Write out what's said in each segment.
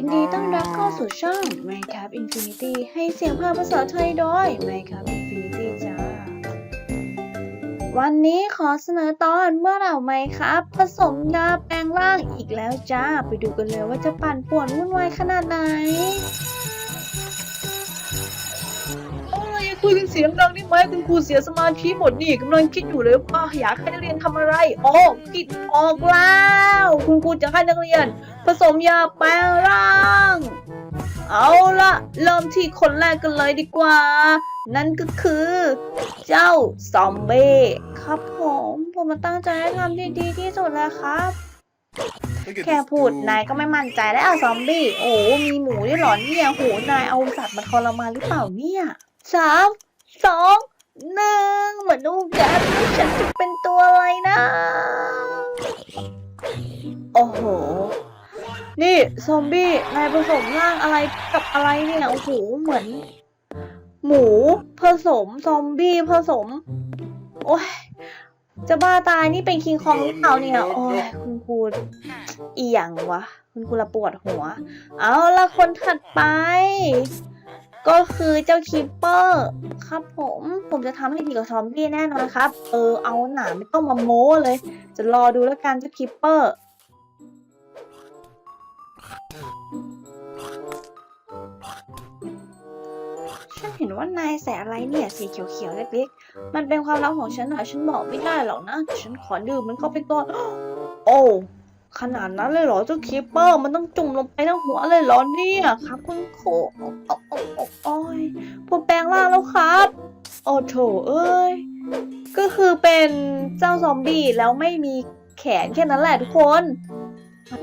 ยินดีต้อนรับเข้าสู่ช่อง Minecraft Infinity ให้เสียงภาคภาษาไทยโดย Minecraft Infinity จ้า วันนี้ขอเสนอตอนเมื่อเราไมครับผสมยาแปลงร่างอีกแล้วจ้า ไปดูกันเลยว่าจะปั่นป่วนวุ่นวายขนาดไหน สียงดังได้ไหมคุณครูเสียสมาธิหมดนี่กำลังคิดอยู่เลยว่าอยากให้นักเรียนทำอะไรอ๋อคิดออกแล้ว คุณครูจะให้นักเรียน ผสมยาแปลงร่าง เอาละเริ่มที่คนแรกกันเลยดีกว่า นั่นก็คือ เจ้าซอมเบ้ครับผมผมมาตั้งใจให้ทำที่ดีที่สุดแล้วครับ Look at แค่ this พูด dude. นายก็ไม่มั่นใจแล้วเอาซอมบี้ โอ้ มีหมูด้วยเหรอเนี่ยโหนายเอาสัตว์มาทรมานหรือเปล่าเนี่ยสาม สองหนึ่งเหมือนดูกันฉันจะเป็นตัวอะไรนะ โอ้โห นี่ซอมบี้นายผสมร่างอะไรกับอะไรเนี่ยโอ้โหเหมือน หมูผสมซอมบี้ผสม โอ้ยจะบ้าตายนี่เป็นคิงคองหรือเปล่าเนี่ย โอ้ยคุณครูอีหยังวะ คุณครูละปวดหัว เอาละคนถัดไป ก็คือเจ้าคิปเปอร์ครับผมผมจะทำให้ดีกว่าซอมบี้แน่นอนครับ เออเอาหนาไม่ต้องมาโม้เลย จะรอดูแล้วกันเจ้าคิปเปอร์ฉันเห็นว่านายใส่อะไรเนี่ยสีเขียวๆเล็กๆ มันเป็นความลับของฉันอะฉันบอกไม่ได้หรอกนะ ฉันขอดื่มมันเข้าไปก่อนโอ้ ขนาดนั้นเลยเหรอเจ้าคีปเปอร์มันต้องจุ่มลงไปทั้งหัวเลยเหรอเนี่ยครับคุณครูโอ้โอ้โอ้โอ้โอ้ยผมแปลงร่างแล้วครับโอ้โถเอ้ยก็คือเป็นเจ้าซอมบี้แล้วไม่มีแขนแค่นั้นแหละทุกคน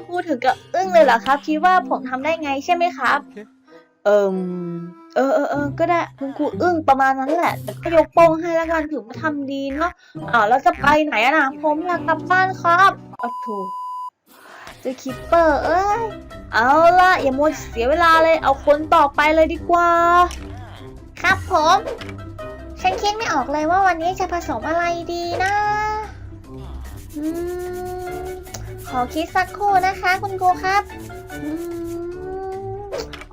พูดถึงกับอึ้งเลยเหรอครับ คิดว่าผมทำได้ไงใช่ไหมครับ เอิมเออเออเออก็ได้คุณครูอึ้งประมาณนั้นแหละแต่ก็ยกโป้งให้แล้วกันถือว่าทำดีเนาะอ่าวแล้วจะไปไหนอะนะผมอยากกลับบ้านครับโอ้โถ เจะคิปเปอร์เอ้ย เอาละอย่ามัวเสียเวลาเลยเอาคนต่อไปเลยดีกว่า ครับผม ฉันคิดไม่ออกเลยว่าวันนี้จะผสมอะไรดีนะอืมขอคิดสักครู่นะคะ คุณครูครับอืม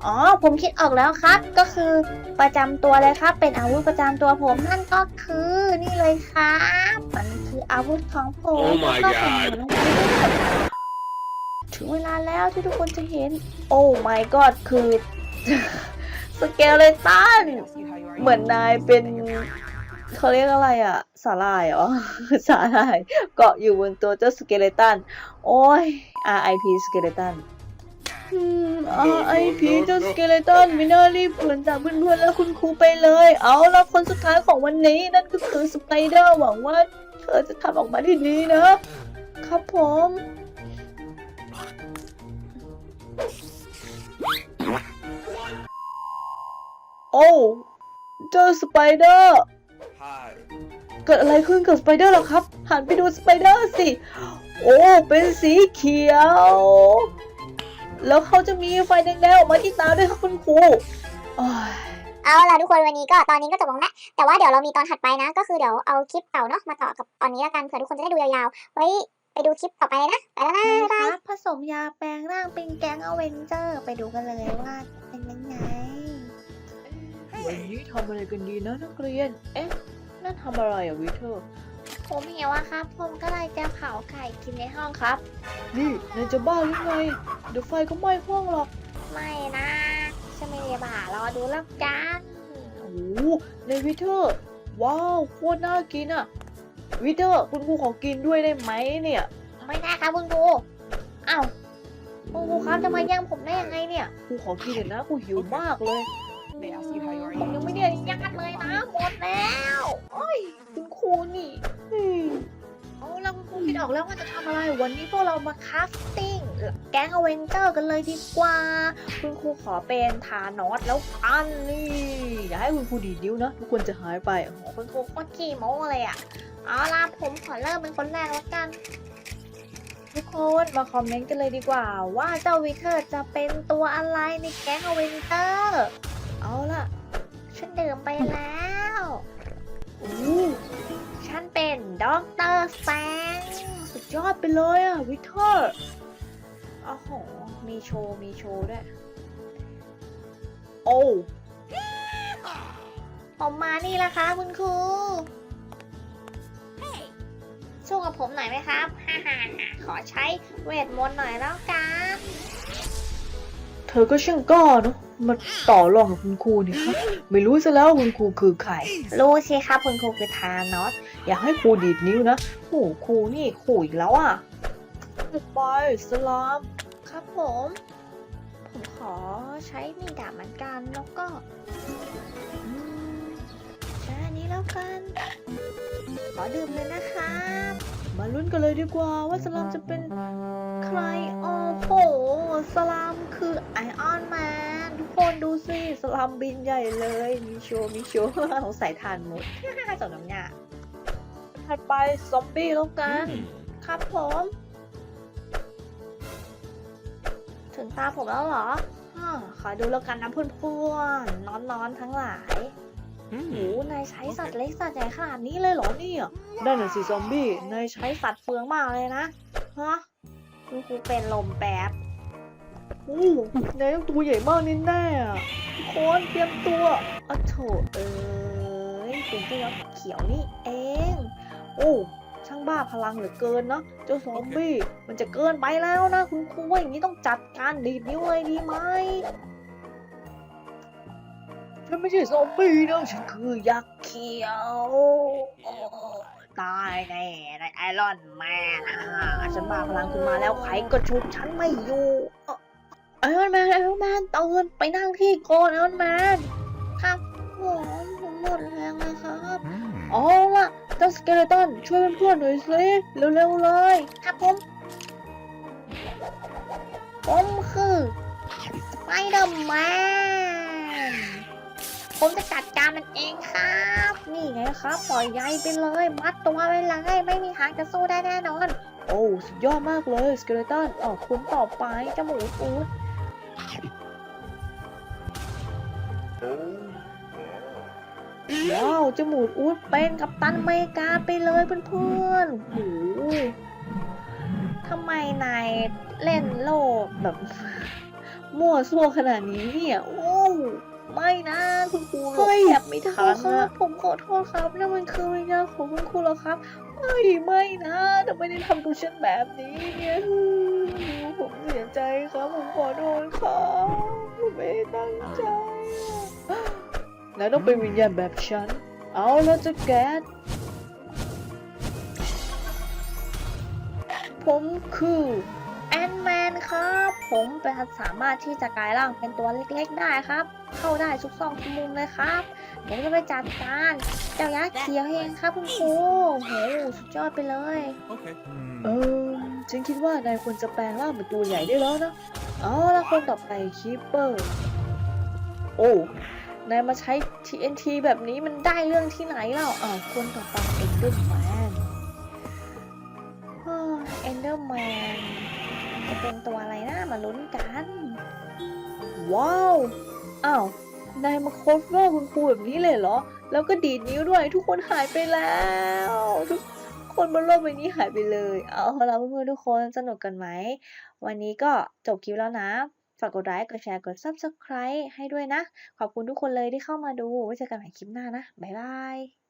อ๋อ ผมคิดออกแล้วครับ ก็คือประจำตัวเลยครับ เป็นอาวุธประจำตัวผมนั่นก็คือนี่เลยครับ มันคืออาวุธของผม Oh my แถึงเวลาแล้วที่ทุกคนจะเห็น โอ้ my god คือ สเกลเลตัน เหมือนนายเป็นเขาเรียกอะไรอะสาลายเหรอสาลายเกาะอยู่บนตัวเจ้าสเกเลตัน โอ้ย RIP สเกเลตันอ RIP เจ้าสเกเลตันไม่น่ารีบเพื่อนจากเพื่อนๆแล้วคุณครูไปเลย เอาละคนสุดท้ายของวันนี้นั่นก็คือสไปเดอร์หวังว่าเธอจะทำออกมาได้ดีนะ ครับผม โอ้เจอสไปเดอร์ Hi. เกิดอะไรขึ้นกับสไปเดอร์เหรอครับ หันไปดูสไปเดอร์สิ โอ้ เป็นสีเขียว แล้วเขาจะมีไฟแดงๆออกมาที่ตาด้วยครับคุณครูโอ้ยเอาล่ะทุกคนวันนี้ก็ตอนนี้ก็จบลงแล้วแต่ว่าเดี๋ยวเรามีตอนถัดไปนะ ก็คือเดี๋ยวเอาคลิปเก่าเนาะมาต่อกับตอนนี้ละกันเผื่อทุกคนจะได้ดูยาวๆไว้ ไปดูคลิปต่อไปเลยนะ ไปแล้วนะไม่บ๊ายคบายรับผสมยาแปลงร่างเป็นแก๊งอเวนเจอร์ ไปดูกันเลยว่าเป็นยังไง วันนี้ทำอะไรกันดีนะนักเรียน เอ๊ะ นั่นทำอะไรอะวิเทอร์ ผมเห็นว่าครับ ผมก็เลยจะเผาไข่กินในห้องครับ นี่นายจะบ้าหรือไง เดี๋ยวไฟก็ไหม้ห้องหรอก ไม่นะฉันไม่ได้บ้ารอดูแล้วกันโอ้โหในวิเทอร์ ว้าว โคตรน่ากินอะ วิเทอร์คุณครูขอกินด้วยได้ไหมเนี่ย ไม่ได้ครับคุณครูอ้าวคุณครูครับจะมาแย่งผมได้ยังไงเนี่ยครูขอกินเถอะนะครูหิวมากเลยผมยังไม่ได้ยัดเลยนะหมดแล้วโอ้ยคุณครูนี่เฮ้ยเอาละคุณครูคิดออกแล้วว่าจะทำอะไร วันนี้พวกเรามาคราฟติ้งแก๊งอเวนเจอร์กันเลยดีกว่า คุณครูขอเป็นทานอสแล้วกันนี่อย่าให้คุณครูดีดนิ้วนะทุกคนจะหายไปโอ้โหคุณครูโคตรขี้โม้เลยอะ เอาล่ะผมขอเริ่มเป็นคนแรกแล้วกัน ทุกคนมาคอมเมนต์กันเลยดีกว่า ว่าเจ้าวิเทอร์จะเป็นตัวอะไรในแก๊งอเวนเจอร์เอาล่ะ ฉันดื่มไปแล้วอู้ฉันเป็นด็อกเตอร์แฟงสุดยอดไปเลยอะวิเทอร์โอ้โหมีโชว์ มีโชว์ด้วย โอ้ผมมานี่แล้วครับคุณครู สู้กับผมหน่อยไหมครับฮ่าฮ่าฮ่าขอใช้เวทมนต์หน่อยแล้วกัน เธอก็ช่างกล้าเนอะมาต่อรองกับคุณครูนี่ครับไม่รู้ซะแล้วคุณครูคือใคร รู้สิครับคุณครูคือทานอสอยากให้ครูดีดนิ้วนะโอ้ครูนี่ขู่อีกแล้วอะไปสลามครับผม ผมขอใช้มีดดาบเหมือนกันแล้วก็อืมใช้อันนี้แล้วกัน ขอดื่มเลยนะครับ มาลุ้นกันเลยดีกว่าว่าสลามจะเป็นใคร โอ้โห สลามคือไอออนแมนทุกคนดูสิ สลามบินใหญ่เลย มีโชว์ มีโชว์สงสัยทานหมดสมน้ำหน้าถัดไปซอมบี้แล้วกัน ครับผม ถึงตาผมแล้วเหรออาขอดูแล้วกันนะเพื่อนๆนอนๆทั้งหลาย โอ้โหนายใช้สัตว์เล็กสัตว์ใหญ่ขนาดนี้เลยเหรอเนี่ยนั่นน่ะสิซอมบี้ นายใช้สัตว์เฟืองมากเลยนะฮะคุณครูเป็นลมแป๊บอู้นายต้องตัวใหญ่มากแน่ๆอะทุกคนเตรียมตัวอะโถเอ้ยเป็นเจ้ายักษ์เขียวนี่เอง โอ้ช่างบ้าพลังเหลือเกินเนาะเจ้าซอมบี้มันจะเกินไปแล้วนะ คุณครูว่าอย่างนี้ต้องจัดการดีดนิ้วเลยดีไหม ฉันไม่ใช่ซอมบี้นะฉันคือยักษ์เขียวโอ้ตายแน่ในไอรอนแมนอะฉันบ้าพลังขึ้นมาแล้วใครก็ชุบฉันไม่อยู่ไอรอนแมนไอรอนแมนตื่นไปนั่งที่โกนไอรอนแมนครับผมผมหมดแรงเลยครับเอาล่ะเจ้าสเกเลตันช่วยเพื่อนๆหน่อยสิเร็วๆเลย ครับผม ผมคือสไปเดอร์แมน ผมจะจัดการมันเองครับ นี่ไงครับ ปล่อยใยไปเลย มัดตัวไปเลยไม่มีทางจะสู้ได้แน่นอน โอ้สุดยอดมากเลยสเกเลตันอ๋อคุณต่อไปจมูกอูดว้าวจมูกอูดเป็นกัปตันเมกาไปเลยเพื่อนๆโอ้ทำไมนายเล่นโลกแบบ มั่วซั่วขนาดนี้เนี่ย โอ้ ไม่นะคุณครูหลบแอบไม่ทันครูครันะบผมขอโทษครับนั่นมันคือวิญญาณของคุณครูแล้วครับ ไม่ไม่นะทำไมได้ทำกับฉันแบบนี้เนี่ยผมเสียใจครับ ผมขอโทษครับผมไม่ได้ตั้งใจนายต้องเป็นวิญญาณแบบฉัน เอาแล้วจะแก๊สผมคือแอนแมน ครับ ผมเป็นสามารถที่จะกลายร่างเป็นตัวเล็กๆได้ครับ เข้าได้ทุกซอกทุกมุมเลยครับผมจะไปจัดการเจ้ายักษ์เขียวเองครับคุณครูโอ้โหสุดยอดไปเลย Okay. เออฉันคิดว่านายควรจะแปลงร่างเป็นตัวใหญ่ได้แล้วนะเอาละคนต่อไปคีเปอร์โอ้นายมาใช้ TNT แบบนี้มันได้เรื่องที่ไหนเล่าอ้าวคนต่อไปเอ็นเดอร์แมน เป็นตัวอะไรนะมาลุ้นกัน ว้าว อ้าว นายมาโคฟเวอร์คุณครูแบบนี้เลยเหรอ แล้วก็ดีดนิ้วด้วย ทุกคนหายไปแล้ว ทุกคนบนโลกใบนี้หายไปเลย เอาละเพื่อนๆทุกคนสนุกกันไหม วันนี้ก็จบคลิปแล้วนะ ฝากกดไลค์ กดแชร์ กด Subscribe ให้ด้วยนะ ขอบคุณทุกคนเลยที่เข้ามาดู ไว้เจอกันใหม่คลิปหน้านะ บ๊ายบาย